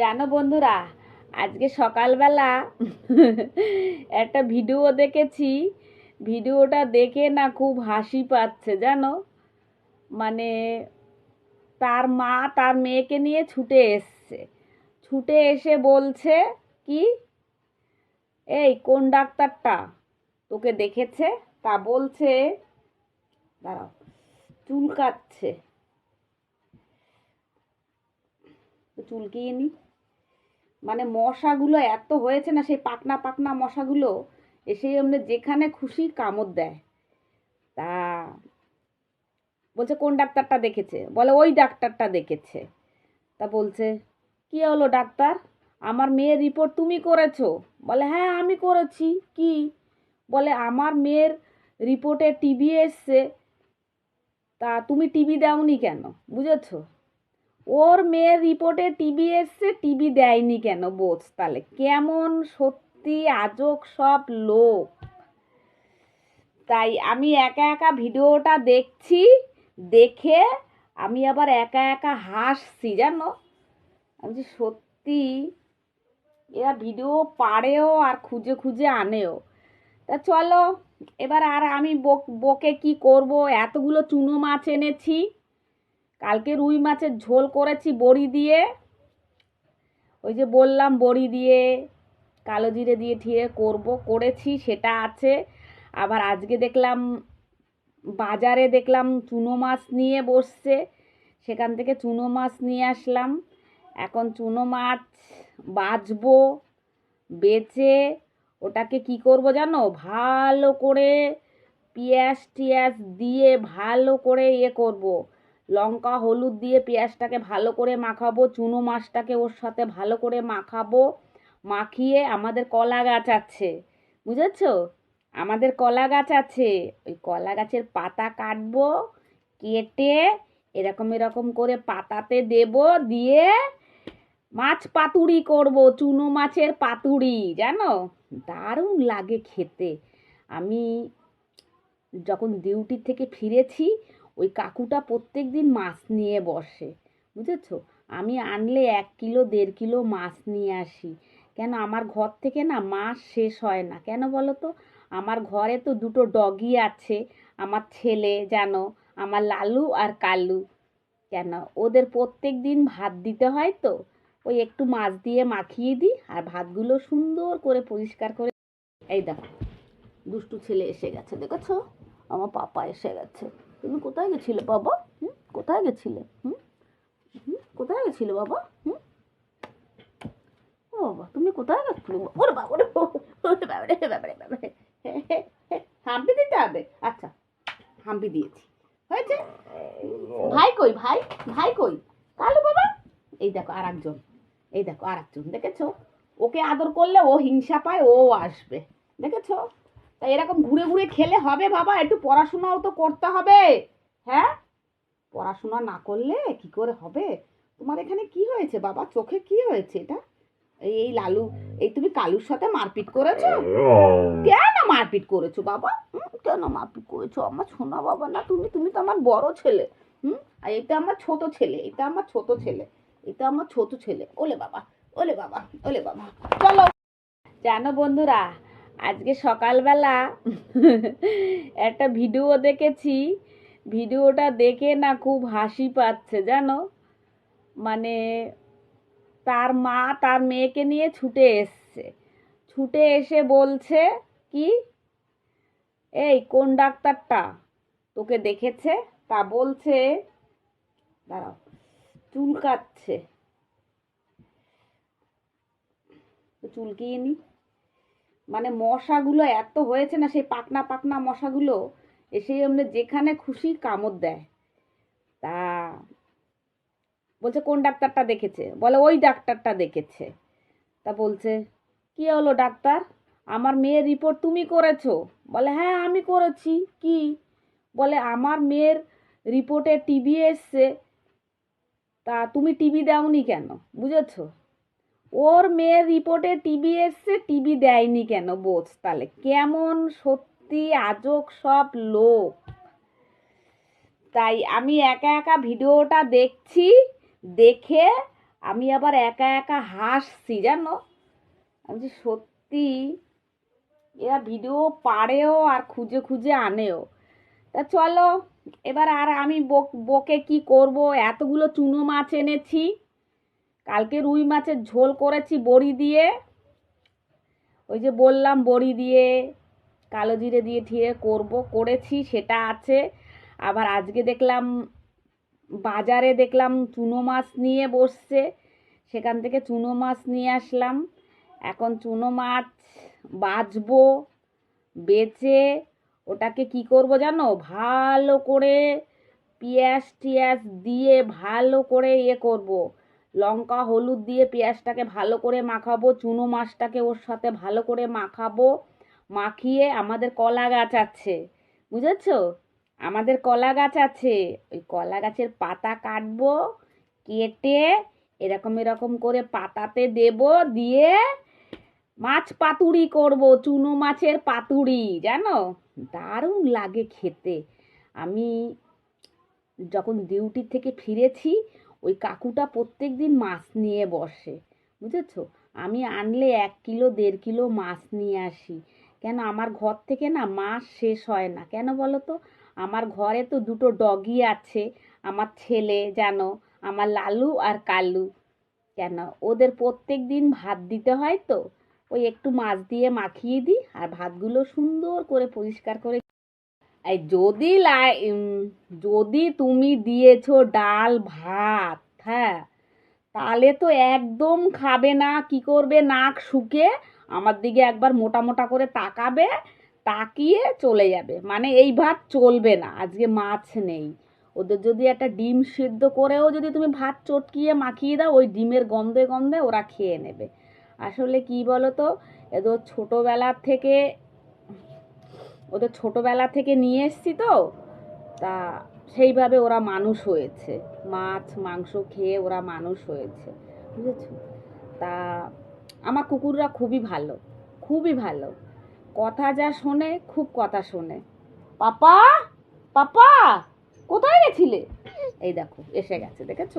জানো বন্ধুরা, আজকে সকালবেলা একটা ভিডিও দেখেছি। ভিডিওটা দেখে না খুব হাসি পাচ্ছে, জানো? মানে তার মা তার মেয়েকে নিয়ে ছুটে এসছে। ছুটে এসে বলছে, কি? এই, কোন ডাক্তারটা? তোকে দেখেছে? তা বলছে, দাঁড়াও, চুল কাটছে। চুলকিয়ে নি। মানে মশাগুলো এত হয়েছে না, সেই পাকনা পাকনা মশাগুলো এসে এমনি যেখানে খুশি কামড় দেয়। তা বলছে, কোন ডাক্তারটা দেখেছে? বলে, ওই ডাক্তারটা দেখেছে। তা বলছে, কি হলো ডাক্তার? আমার মেয়ের রিপোর্ট তুমি করেছ? বলে হ্যাঁ আমি করেছি। কি? বলে, আমার মেয়ের রিপোর্টে টিভি এসছে। তা তুমি টিভি দাওনি কেন? বুঝেছ? ওর মেয়ের রিপোর্টে টিভি এসছে, টিভি দেয়নি কেন বোঝ তাহলে কেমন সত্যি আজক সব লোক। তাই আমি একা একা ভিডিওটা দেখছি, দেখে আমি আবার একা একা হাসছি, জানো? আমি যে সত্যি এরা ভিডিও পারেও আর খুঁজে খুঁজে আনেও। তা চলো, এবার আর আমি বকে কি করব? এতগুলো চুনো মাছ এনেছি। কালকে রুই মাছের ঝোল করেছি বড়ি দিয়ে। ওই যে বললাম বড়ি দিয়ে, কালো জিরে দিয়ে ঠিয়ে করব, করেছি, সেটা আছে। আবার আজকে দেখলাম, বাজারে দেখলাম চুনো মাছ নিয়ে বসছে। সেখান থেকে চুনো মাছ নিয়ে আসলাম। এখন চুনো মাছ বাছবো বেচে, ওটাকে কি করব জানো? ভালো করে পেঁয়াজ টিয়াজ দিয়ে ভালো করে ইয়ে করব। লঙ্কা, হলুদ দিয়ে পেঁয়াজটাকে ভালো করে মাখাবো, চুনো মাছটাকে ওর সাথে ভালো করে মাখাবো, মাখিয়ে আমাদের কলা গাছ আছে, বুঝেছ? আমাদের কলা গাছ আছে, ওই কলা গাছের পাতা কাটবো, কেটে এরকম এরকম করে পাতাতে দেব, দিয়ে মাছ পাতুড়ি করব, চুনো মাছের পাতুড়ি জানো? দারুণ লাগে খেতে। আমি যখন ডিউটি থেকে ফিরেছি ওই কাকুটা প্রত্যেক দিন মাছ নিয়ে বসে, বুঝেছ? আমি আনলে এক কিলো, দেড় কিলো মাছ নিয়ে আসি। কেন আমার ঘর থেকে না মাছ শেষ হয় না। কেন বলো তো? আমার ঘরে তো দুটো ডগি আছে, আমার ছেলে জানো, আমার লালু আর কালু। কেন? ওদের প্রত্যেক দিন ভাত দিতে হয় তো। ওই একটু মাছ দিয়ে মাখিয়ে দিই আর ভাতগুলো সুন্দর করে পরিষ্কার করে এই দেখো, দুষ্টু ছেলে এসে গেছে, দেখেছ? আমার পাপা এসে গেছে। তুমি কোথায় গেছিলে, বাবা? হুম? কোথায় গেছিলে? হুম? হুম? কোথায় গেছিলে, বাবা? হুম? ও বাবা, তুমি কোথায় গেছিলে? ওরে বাবা, ওরে ওরে বাবা রে বাবা রে বাবা। রে। হাম্পি দিতে হবে? আচ্ছা হাম্পি দিয়েছি। হয়েছে? ভাই কই, ভাই? ভাই কই? কালু বাবা? এই দেখো আর একজন এই দেখো আর একজন দেখেছ? ওকে আদর করলে ও হিংসা পায়, ও আসবে। দেখেছ? তাই এরকম ঘুরে ঘুরে খেলে হবে বাবা একটু পড়াশোনাও তো করতে হবে। হ্যাঁ? পড়াশোনা না করলে কি করে হবে? তোমার এখানে কি হয়েছে বাবা? চোখে কি হয়েছে এটা? এই লালু এই তুমি কালুর সাথে মারপিট করেছ? কেন মারপিট করেছ বাবা? কেন মারপিট করেছ? আমার সোনা বাবা না তুমি তুমি তো আমার বড় ছেলে। হুম আর এটা আমার ছোট ছেলে এটা আমার ছোট ছেলে এটা আমার ছোট ছেলে। ওলে বাবা ওলে বাবা ওলে বাবা। চলো। জানো বন্ধুরা আজকে সকালবেলা একটা ভিডিও দেখেছি। ভিডিওটা দেখে না খুব হাসি পাচ্ছে, জানো? মানে তার মা তার মেয়েকে নিয়ে ছুটে এসছে। ছুটে এসে বলছে, কি? এই, কোন ডাক্তারটা? তোকে দেখেছে? তা বলছে, দাঁড়াও চুল কাটছে চুলকিয়ে নি। মানে মশাগুলো এত হয়েছে না, সেই পাকনা পাকনা মশাগুলো এসে এমনি যেখানে খুশি কামড় দেয়। তা বলছে, কোন ডাক্তারটা দেখেছে? বলে, ওই ডাক্তারটা দেখেছে। তা বলছে, কি হলো ডাক্তার? আমার মেয়ের রিপোর্ট তুমি করেছ? বলে হ্যাঁ আমি করেছি। কি? বলে, আমার মেয়ের রিপোর্টে টিভি এসছে। তা তুমি টিভি দাওনি কেন? বুঝেছ? ওর মেয়ের রিপোর্টে টিভি এসছে টিভি দেয়নি কেন বোঝ তাহলে কেমন সত্যি আজক সব লোক। তাই আমি একা একা ভিডিওটা দেখছি, দেখে আমি আবার একা একা হাসছি, জানো? আমি সত্যি? এরা ভিডিও পারেও আর খুঁজে খুঁজে আনেও। তা চলো, এবার আর আমি বকে কি করব? এতগুলো চুনো মাছ এনেছি। কালকে রুই মাছের ঝোল করেছি বড়ি দিয়ে। ওই যে বললাম বড়ি দিয়ে, কালো জিরে দিয়ে ঠিয়ে করব, করেছি, সেটা আছে। আবার আজকে দেখলাম, বাজারে দেখলাম চুনো মাছ নিয়ে বসছে। সেখান থেকে চুনো মাছ নিয়ে আসলাম। এখন চুনো মাছ বাছবো বেচে, ওটাকে কি করব জানো? ভালো করে পেঁয়াজ টিয়াজ দিয়ে ভালো করে ইয়ে করব। লঙ্কা, হলুদ দিয়ে পেঁয়াজটাকে ভালো করে মাখাবো, চুনো মাছটাকে ওর সাথে ভালো করে মাখাবো, মাখিয়ে আমাদের কলা গাছ আছে, বুঝেছ? আমাদের কলা গাছ আছে, ওই কলা গাছের পাতা কাটবো, কেটে এরকম এরকম করে পাতাতে দেব, দিয়ে মাছ পাতুরি করব, চুনো মাছের পাতুরি, জানো? দারুণ লাগে খেতে। আমি যখন ডিউটি থেকে ফিরেছি ওই কাকুটা প্রত্যেক দিন মাছ নিয়ে বসে, বুঝেছ? আমি আনলে এক কিলো, দেড় কিলো মাছ নিয়ে আসি। কেন আমার ঘর থেকে না মাছ শেষ হয় না। কেন বলো তো? আমার ঘরে তো দুটো ডগি আছে, আমার ছেলে জানো, আমার লালু আর কালু। কেন? ওদের প্রত্যেক দিন ভাত দিতে হয় তো। ওই একটু মাছ দিয়ে মাখিয়ে দিই আর ভাতগুলো সুন্দর করে পরিষ্কার করে যদি লাই যদি তুমি দিয়েছ ডাল, ভাত হ্যাঁ তাহলে তো একদম খাবে না, কি করবে, নাক শুকে আমার দিকে একবার মোটা মোটা করে তাকাবে, তাকিয়ে চলে যাবে। মানে এই ভাত চলবে না, আজকে মাছ নেই। ওদের যদি একটা ডিম সিদ্ধ করেও যদি তুমি ভাত চটকিয়ে মাখিয়ে দাও, ওই ডিমের গন্ধে গন্ধে ওরা খেয়ে নেবে। আসলে কি বলো তো এদের ছোটোবেলার থেকে ওদের ছোটোবেলা থেকে নিয়ে এসছি তো, তা সেইভাবে ওরা মানুষ হয়েছে। মাছ, মাংস খেয়ে ওরা মানুষ হয়েছে, বুঝেছ? তা আমার কুকুররা খুবই ভালো খুবই ভালো। কথা যা শোনে, খুব কথা শোনে। পাপা পাপা, কোথায় গেছিলে? এই দেখো, এসে গেছে, দেখেছ?